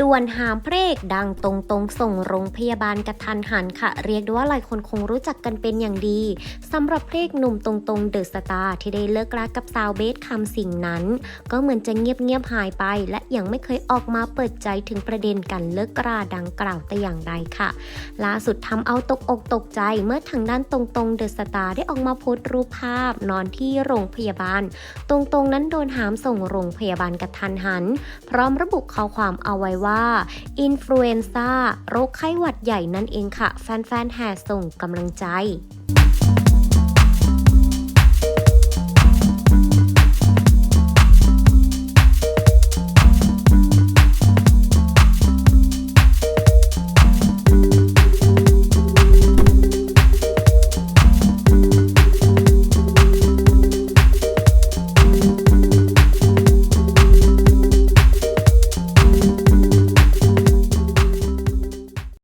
ด่วนหามเพรกดังตรงตรงๆ ส่งโรงพยาบาลกระทันหันค่ะ เรียกได้ว่าหลายคนคงรู้จักกันเป็นอย่างดีสำหรับเพรกหนุ่มตรงตรงเดอะสตาร์ที่ได้เลิกรักกับสาวเบสคำสิ่งนั้น ก็เหมือนจะเงียบเงียบๆหายไป และยังไม่เคยออกมาเปิดใจถึงประเด็นการเลิกราดังกล่าวแต่อย่างใดค่ะ ล่าสุดทำเอาตกอกตกใจเมื่อทางด้านตรงตรงเดอะสตาร์ได้ออกมาโพสต์รูปภาพนอนที่โรงพยาบาลตรงตรงๆนั้นโดนหามส่งโรงพยาบาลกระทันหัน พร้อมระบุข้อความเอาไว้ว่าว่าอินฟลูเอนซ่าโรคไข้หวัดใหญ่นั่นเองค่ะ แฟนๆแห่ส่งกำลังใจ